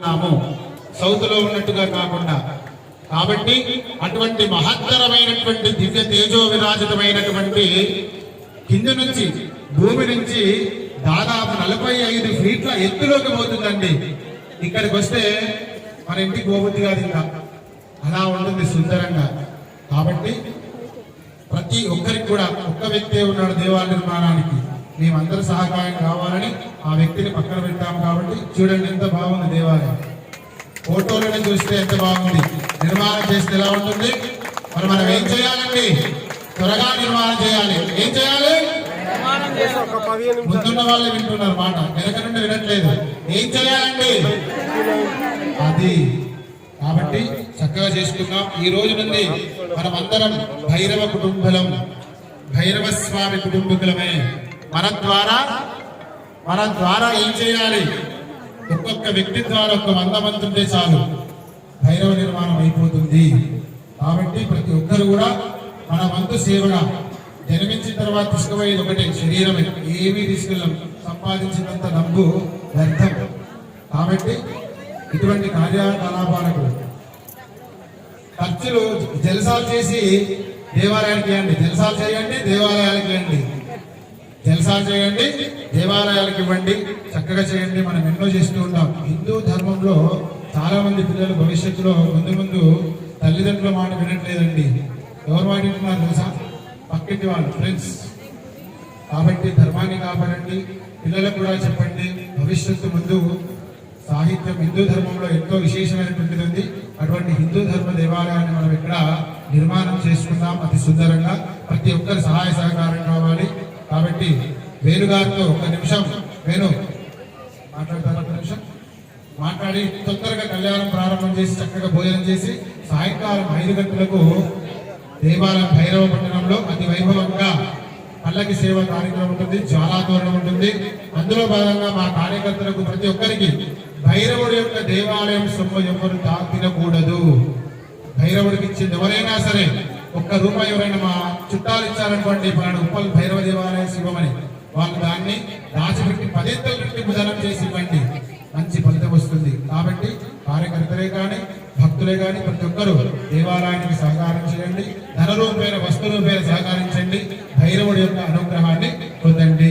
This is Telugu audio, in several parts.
ఉన్నాము. సౌత్లో ఉన్నట్టుగా కాకుండా. కాబట్టి అటువంటి మహత్తరమైనటువంటి దివ్య తేజో విరాజితమైనటువంటి కింద నుంచి భూమి నుంచి దాదాపు నలభై ఐదు ఫీట్ల ఎత్తులోకి పోతుందండి. ఇక్కడికి వస్తే మన ఇంటికి పోబుద్ది కాదు ఇంకా. అలా ఉంటుంది సుందరంగా. కాబట్టి ప్రతి ఒక్కరికి కూడా ఒక్క వ్యక్తే ఉన్నాడు దేవాల నిర్మాణానికి. మేమందరూ సహకారం కావాలని ఆ వ్యక్తిని పక్కన పెట్టాము కాబట్టి చూడండి ఎంత బాగుంది దేవాలయం. ఫోటోలను చూస్తే ఎంత బాగుంది. నిర్మాణం చేస్తే ఎలా ఉంటుంది? మరి మనం ఏం చేయాలండి? త్వరగా నిర్మాణం చేయాలి. ఏం చేయాలి? ముందున్న వాళ్ళు వింటున్నారు మాట. వెనక నుండి వినట్లేదు. ఏం చేయాలండి? అది. కాబట్టి చక్కగా చేసుకున్నాం ఈ రోజు నుండి మనం అందరం భైరవ కుటుంబలం భైరవ స్వామి కుటుంబకులమే. మన ద్వారా మన ద్వారా ఏం చేయాలి? ఒక్కొక్క వ్యక్తి ద్వారా ఒక వంద మంది ఉంటే చాలు. భైరవ నిర్మాణం అయిపోతుంది. కాబట్టి ప్రతి ఒక్కరు కూడా మన వంతు సేవగా జన్మించిన తర్వాత తీసుకుపోయేది ఒకటే శరీరమే. ఏమీ తీసుకెళ్ళం. సంపాదించినంత డబ్బు వ్యర్థం. కాబట్టి ఇటువంటి కార్యకలాపాలకు ఖర్చులు జలసాలు చేసి దేవాలయానికి ఇవ్వండి జలసాలు చేయండి దేవాలయాలకు ఇవ్వండి జలసాలు చేయండి దేవాలయాలకు ఇవ్వండి చక్కగా చేయండి మనం ఎన్నో చేస్తూ ఉంటాం. హిందూ ధర్మంలో చాలా మంది పిల్లలు భవిష్యత్తులో ముందు ముందు తల్లిదండ్రుల మాట వినట్లేదండి. ఎవరు మాట వింటున్నారు తెలుసా? పక్కింటి వాళ్ళు ఫ్రెండ్స్ కాబట్టి ధర్మాన్ని కాపాడండి. పిల్లలకు కూడా చెప్పండి భవిష్యత్తు ముందు సాహిత్యం హిందూ ధర్మంలో ఎంతో విశేషమైనటువంటిది ఉంది. అటువంటి హిందూ ధర్మ దేవాలయాన్ని మనం ఇక్కడ నిర్మాణం చేసుకుందాం అతి సుందరంగా. ప్రతి ఒక్కరి సహాయ సహకారం కావాలి. కాబట్టి వేణుగారితో ఒక నిమిషం. వేణు మాట్లాడతారు ఒక నిమిషం? మాట్లాడి తొందరగా కళ్యాణం ప్రారంభం చేసి చక్కగా భోజనం చేసి సాయంకాలం ఐదు గంటలకు దేవాలయం భైరవ పట్టణంలో అతి వైభవంగా పల్లకి సేవ కార్యక్రమం ఉంటుంది చాలా ఉంటుంది. అందులో భాగంగా మా కార్యకర్తలకు ప్రతి ఒక్కరికి భైరవుడి యొక్క దేవాలయం సొమ్ము ఎవరు తాకినకూడదు భైరవుడికి ఇచ్చింది ఎవరైనా సరే ఒక్క రూపాయి ఎవరైనా మా చుట్టాలు ఇచ్చారనుకోండి పలానా ఉప్పల్ భైరవ దేవాలయం శివమని. వాళ్ళు దాన్ని దాచిపెట్టి పదింతలు పెట్టి భుజనం చేసి ఇవ్వండి. మంచి ఫలితం వస్తుంది. కాబట్టి కార్యకర్తలే కానీ భక్తులే కానీ ప్రతి ఒక్కరూ దేవాలయానికి సహకారం చేయండి. ధన రూపేణ వస్తు రూపేణ సహకరించండి. భైరవుడి యొక్క అనుగ్రహాన్ని పొందండి.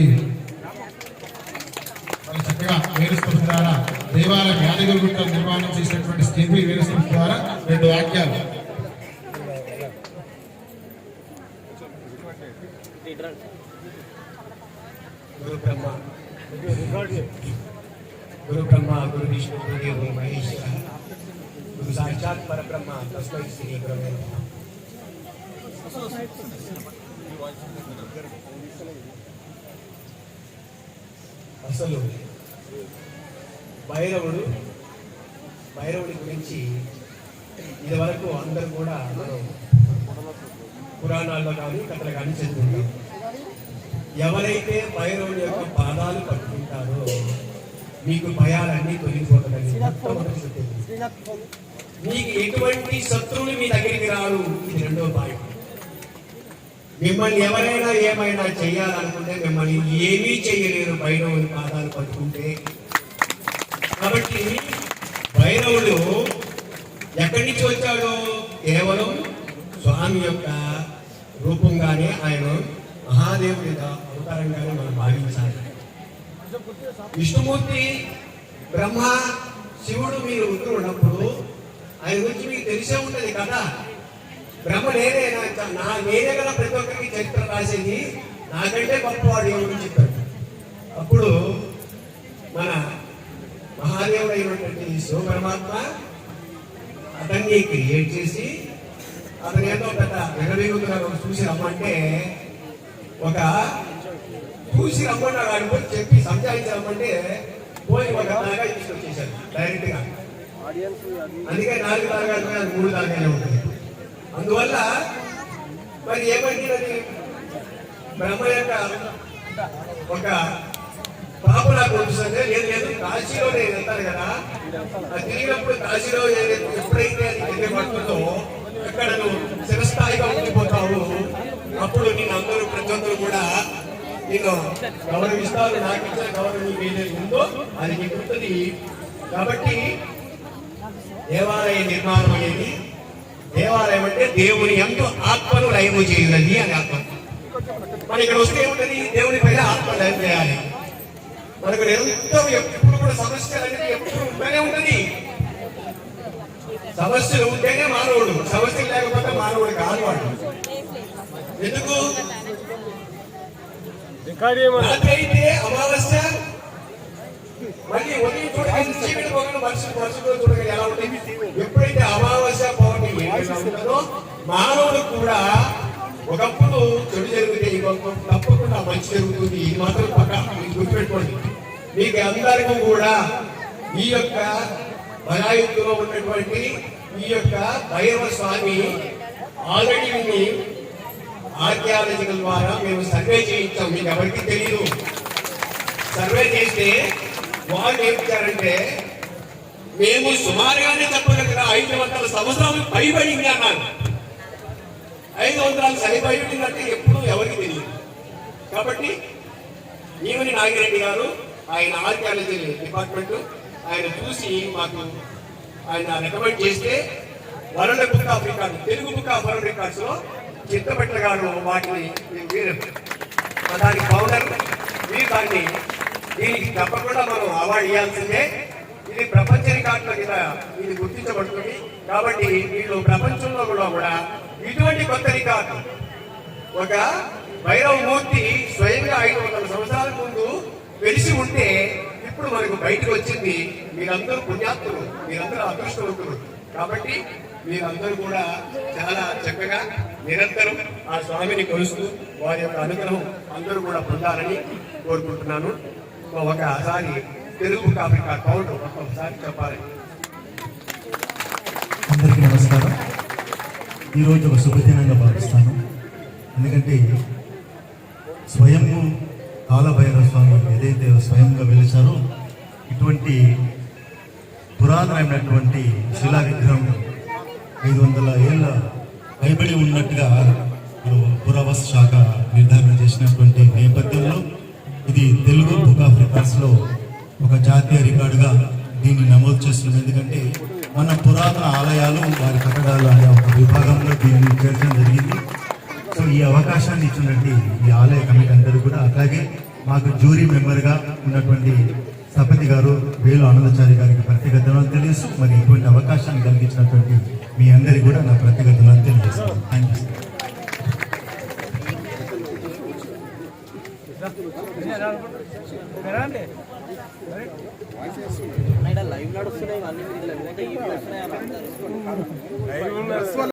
చక్కగా వేరుస్పృతి ద్వారా దేవాలయ యాదగిరి నిర్మాణం చేసినటువంటి స్టేపీ వేరుస్పృతి ద్వారా రెండు వాక్యాలు. గురు బ్రహ్మ గురు బ్రహ్మ గురు విష్ణు గురు మహేశ్వర గురు సాక్షాత్ పరబ్రహ్మ తస్మై శ్రీ గురవే అసలు భైరవుడు భైరవుడి గురించి ఇదివరకు అందరూ కూడా మనం పురాణాల్లో కానీ కథలు కానీ చదువుకుంటాం ఎవరైతే భైరవుని యొక్క పాదాలు పట్టుకుంటారో మీకు భయాలన్నీ సత్యం. మీకు ఎటువంటి శత్రువులు మీ దగ్గరికి రారు? ఇది రెండో పాయింట్. మిమ్మల్ని ఎవరైనా ఏమైనా చేయాలనుకుంటే మిమ్మల్ని ఏమీ చేయలేరు భైరవుని పాదాలు పట్టుకుంటే. కాబట్టి భైరవుడు ఎక్కడి నుంచి వచ్చాడో? కేవలం స్వామి యొక్క రూపంగానే ఆయన మహాదేవుడి అవతారంగానే మనం భావించాలి. విష్ణుమూర్తి బ్రహ్మ శివుడు మీరు ఉంటూ ఉన్నప్పుడు ఆయన గురించి మీకు తెలిసే ఉంటుంది కదా. బ్రహ్మ నేనే నా- నా నేనే కదా ప్రతి ఒక్కరికి చరిత్ర రాసేది. నాకంటే గొప్పవాడు ఏమని చెప్పాడు. అప్పుడు మన మహాదేవుడు అయినటువంటి శివ అతన్ని క్రియేట్ చేసి అతను ఏదో పెద్ద ఎగవేగుతున్నా చూసి రమ్మంటే ఒక చూసి రమ్మన్నాడు ఆయన పోయి చెప్పి సంజాయించి పోయి ఒక నాగా తీసుకొచ్చేసారు డైరెక్ట్గా అందుకే నాలుగు తాగాలి అది మూడు తాగానే ఉంటుంది. అందువల్ల మరి ఏమంటున్నది బ్రహ్మ యొక్క ఒక పాపలా కొలుస్తుంది లేదు లేదు కాశీలో నేను వెళ్తాను కదా. ఆ తిరిగినప్పుడు కాశీలో ఎప్పుడైతే అది తిరిగి పడుతుందో అక్కడ నువ్వు చిరస్థాయిగా అందరూ కూడా నేను గౌరవిస్తారు నాకు ఇచ్చిన గౌరవం ఏదైతే ఉందో అది నీకు ఉంటుంది. కాబట్టి దేవాలయ నిర్మాణం అనేది దేవాలయం అంటే దేవుని ఎంతో ఆత్మను లయము చేయాలని అని ఆత్మ మన ఇక్కడ వస్తే ఏముంటుంది? దేవుని పైన ఆత్మ లయం చేయాలి. మనకు నిరంతరం ఎప్పుడు కూడా సమస్యలు అనేది ఎప్పుడు ఉంటూనే ఉంటుంది. సమస్యలు ఉంటేనే మానవుడు. సమస్యలు లేకపోతే మానవుడు కాదు వాడు ఎందుకు? రాత్రి అమావాస్య మళ్ళీ ఉదయం చూడగానే చీకటి పొగలు మనుషులు మనుషులు చూడగానే ఎలా ఉంటుంది ఎప్పుడైతే అమావాస్య పౌర్ణమి ఎలా మానవుడు కూడా ఒకప్పుడు చెడు జరిగితే ఇంకొకప్పుడు తప్పకుండా మంచి జరుగుతుంది. ఇది మాత్రం పక్క. ఇది గుర్తుపెట్టుకోండి. మీకు అందరికీ కూడా ఈ యొక్క బలాయుక్తిలో ఉన్నటువంటి ఈ యొక్క భైరవ స్వామి ఆల్రెడీ ఆర్కియాలజికల్ ద్వారా మేము సర్వే చేయించాం. మీకు ఎవరికి తెలియదు సర్వే చేస్తే వాళ్ళు ఏం చేశారంటే మేము సుమారుగానే చెప్పగలిగిన ఐదు వందల సంవత్సరాలు పైబడింది అన్నారు. ఐదు వందలు సరిపడిందంటే ఎప్పుడు ఎవరికి తెలియదు కాబట్టి ఈవని నాగిరెడ్డి గారు ఆయన ఆర్కియాలజీ డిపార్ట్మెంట్ ఆయన చూసి మాకు ఆయన రికమెండ్ చేస్తే world book of record Telugu book of world రికార్డ్స్లో Chittapetla గారు వాటిని వీరు దానికి ఫౌండర్ మీరు దాన్ని దీనికి తప్పకుండా మనం అవార్డు ఇవ్వాల్సిందే. ఇది ప్రపంచ రికార్డుల కింద ఇది గుర్తించబడుతుంది. కాబట్టి వీళ్ళు ప్రపంచంలో కూడా కూడా ఇటువంటి కొత్త రికార్డు. ఒక భైరవ మూర్తి స్వయంగా ఐదు వందల సంవత్సరాల ముందు వెలిసి ఉంటే ఇప్పుడు మనకు బయటకు వచ్చింది. మీరందరూ పుణ్యాత్తులు మీరందరూ అదృష్టవంతులు. కాబట్టి మీరందరూ కూడా చాలా చక్కగా నిరంతరం ఆ స్వామిని కొలుస్తూ వారి యొక్క అనుగ్రహం అందరూ కూడా పొందాలని కోరుకుంటున్నాను. ఒకసారి తెలుగు కాఫికా కౌంట్ ఒక్కొక్కసారి చెప్పాలి. అందరికీ నమస్కారం. ఈరోజు ఒక శుభదినంగా భావిస్తాను. ఎందుకంటే స్వయంభూ కాలభైరవ స్వామి ఏదైతే స్వయంగా వెలిచారో ఇటువంటి పురాతనమైనటువంటి శిలా విగ్రహం ఐదు వందల ఏళ్ళ పైబడి ఉన్నట్టుగా ఇప్పుడు పురావస్తు శాఖ నిర్ధారణ చేసినటువంటి నేపథ్యంలో ఇది తెలుగు బుక్ ఆఫ్ రికార్డ్స్లో ఒక జాతీయ రికార్డుగా దీన్ని నమోదు చేస్తున్నాం. ఎందుకంటే మన పురాతన ఆలయాలు వారి కట్టడాలు అనే ఒక విభాగంలో దీన్ని చేర్చడం జరిగింది. సో ఈ అవకాశాన్ని ఇచ్చినటువంటి ఈ ఆలయ కమిటీ అందరూ కూడా అలాగే మాకు జ్యూరీ మెంబర్గా ఉన్నటువంటి సపతి గారు వేలు ఆనందచారి గారికి ప్రత్యేక ధన్యవాదాలు తెలియజేస్తూ మరి ఇటువంటి అవకాశాన్ని కలిగించినటువంటి మీ అందరికి కూడా నా ప్రత్యేక ధన్యవాదాలు తెలియజేస్తాను థ్యాంక్ యూ లైవ్ నడుస్తున్నాయి